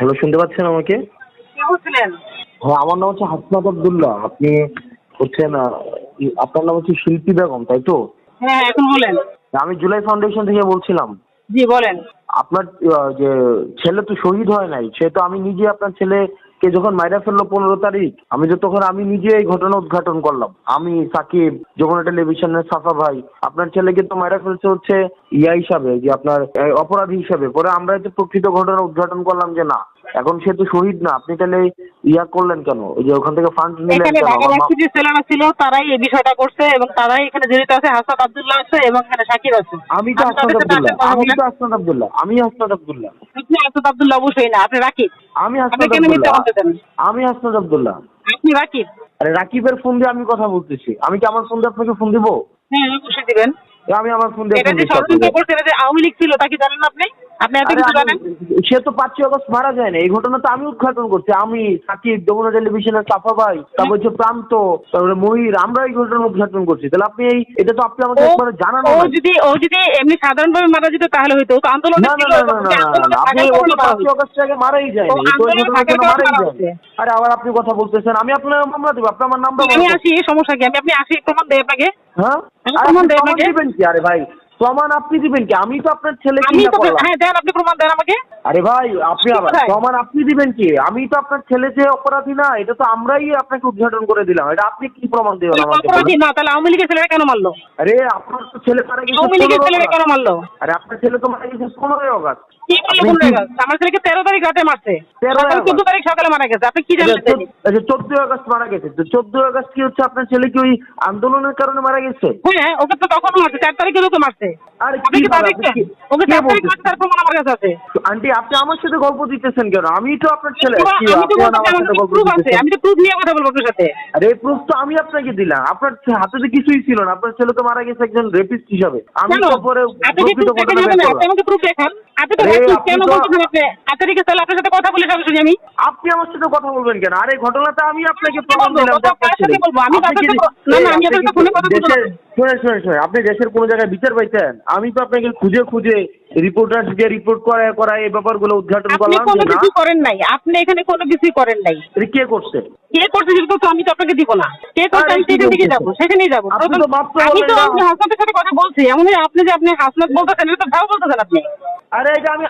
Hello শুনতে পাচ্ছেন আমাকে? কে বলছিলেন? হ্যাঁ আমার নাম হচ্ছে হাসনাত আবদুল্লাহ। আপনি হচ্ছেন আপনার নাম হচ্ছে শিল্পী বেগম তাই তো? হ্যাঁ এখন বলেন। আমি জুলাই ফাউন্ডেশন থেকে বলছিলাম। জি বলেন। আপনার যে ছেলে তো শহীদ হয় নাই সে তো আমি নিজে আপনার ছেলেকে যখন মাইরা ফেলল পনেরো তারিখ, আমি তো তখন আমি নিজে এই ঘটনা উদ্ঘাটন করলাম। আমি সাকিব, যখন টেলিভিশনের সাফা ভাই, আপনার ছেলেকে তো মাইরা ফেলছে হচ্ছে ইয়া হিসাবে, যে আপনার অপরাধী হিসাবে। পরে আমরা তো প্রকৃত ঘটনা উদ্ঘাটন করলাম যে না, এখন সে তো শহীদ না, আপনি তাহলে ইয়া করলেন কেন? ওই যে ওখান থেকে ফান্ড নিলেন এখানে ঢাকা মা- ছেলেরা ছিল তারাই এই বিষয়টা করছে এবং তারাই এখানে জড়িত আছে হাসান আব্দুল্লাহ আছে এবং এখানে শাকিব আছে। আমি তো সাথে আব্দুল্লাহ। আমি তো হাসনাত আব্দুল্লাহ। আমি হাসনাত আব্দুল্লাহ। আপনি আসাদ আব্দুল্লাহ? অবশ্যই না আপনি রাকিব। আমি হাসনাত আব্দুল্লাহ। আমি হাসনাত আব্দুল্লাহ। আপনি রাকিব। আরে রাকিবের ফোন দিয়ে আমি কথা বলতেছি। আমি কি আমার ফোন দিয়ে আপনাকে ফোন দিব? হ্যাঁ অবশ্যই দিবেন। আমি আমার ফোন দিয়ে এটা যে ষড়যন্ত্র আপনাকে। করছে এটা যে আওয়ামী লীগ ছিল তা কি জানেন আপনি? আপনি এত কিছু জানেন? সে তো পাঁচই আগস্ট মারা যায় না। এই ঘটনা তো আমি উদ্ঘাটন করছি। আমি সাকিব যমুনা টেলিভিশনের সাফা ভাই তারপর হচ্ছে প্রান্ত তারপরে মহির আমরা এই ঘটনা উদ্ঘাটন করছি। তাহলে আপনি এই এটা তো আপনি আমাকে একবার জানানো ও যদি ও যদি এমনি সাধারণভাবে মারা যেত তাহলে হয়তো তো আন্দোলনে না না না না আপনি পাঁচই। আগে মারাই যায় না মারাই যায়। আরে আবার আপনি কথা বলতেছেন আমি আপনার মামলা দেবো আপনি আমার নামটা আমি। আসি সমস্যা কি? আমি আপনি আসি প্রমাণ আপনাকে। হ্যাঁ? প্রমাণ দেই আপনাকে। আরে ভাই প্রমাণ আপনি দিবেন কি? আমি তো আপনার আমি তো হ্যাঁ দেন আপনি প্রমাণ দেন আমাকে। আরে ভাই আপনি আবার প্রমাণ আপনি দিবেন কি? আমি তো আপনার ছেলে যে অপরাধী না এটা তো আমরাই আপনাকে উদ্ঘাটন করে দিলাম। এটা আপনি কি প্রমাণ দিবেন আমাকে অপরাধী না তাহলে আওয়ামী লীগের ছেলেরা কেন মারলো? আরে আপনার তো ছেলে মারা গেছে আওয়ামী লীগের 15 ছেলেরা কেন মারলো? আরে আপনার ছেলে তো মারা গেছে পনেরোই অগস্ট। কি করল আপনি কোন কি- জায়গায়? আমার ছেলেকে তেরো তারিখ রাতে মারছে। 13 সকাল আগস্ট। চোদ্দ তারিখ সকালে মারা গেছে। আপনি কি জানলেন সেদিন? চোদ্দই আগস্ট মারা গেছে। তো চোদ্দই আগস্ট কি হচ্ছে? আপনার ছেলে কি ওই আন্দোলনের কারণে মারা গেছে? হ্যাঁ ওকে তো তখনও মারছে চার তারিখে তো মারছে। আরে কি ওকে তার প্রমাণ আমার কাছে আছে আন্টি আপনি আমার সাথে গল্প দিতেছেন কেন? আমি তো আপনার ছেলে। আমি তো আপনি বলতে আমার সাথে গল্প প্রুফ আছে আমি তো প্রুফ নিয়ে কথা বলব আপনার সাথে। আরে প্রুফ তো আমি আপনাকে দিলাম। আপনার হাতে তো কিছুই ছিল না। আপনার ছেলে তো মারা গেছে একজন রেপিস্ট হিসাবে। আমি কেন? তো পরে আপনি কি প্রকৃত proof দেখেন ঘটনা হবে বের না? আপনি আমাকে প্রুফ দেখান। আপনি তো আরে, কেন তো- বলতেছেন আপনি? তাহলে আপনার সাথে কথা বলে সরাসরি আমি? আপনি আমার সাথে কথা বলবেন কেন? আরে ঘটনাটা আমি আপনাকে প্রমাণ দিলাম কথা আপনার কার সাথে ছেলে। বলব? আমি আপনি আপনার কি- সাথে- না, না, আমি আপনার সাথে ফোনে কথা বলব না। দেশের- শুনে শুনে শুনে আপনি দেশের কোনো জায়গায় বিচার পাইছেন? আমি তো আপনাকে খুঁজে খুঁজে রিপোর্টার দিয়ে রিপোর্ট করায় করায় এই ব্যাপারগুলো উদ্ঘাটন আপনি করলাম কোনো কিছু করেন নাই। আপনি এখানে কোনো কিছুই করেন নাই। কে করছে? কে করছে সেটা তো আমি তো আপনাকে দিব না। কে করছে আমি সেখান বলতেছেন? যাব সেখানেই যাব। আপনি আমি তো আপনি হাসনাতের সাথে কথা বলছি। এমন আপনি যে আপনি হাসনাত বলতেছেন এটা তো ভালো বলতেছেন আপনি। আরে এটা আমি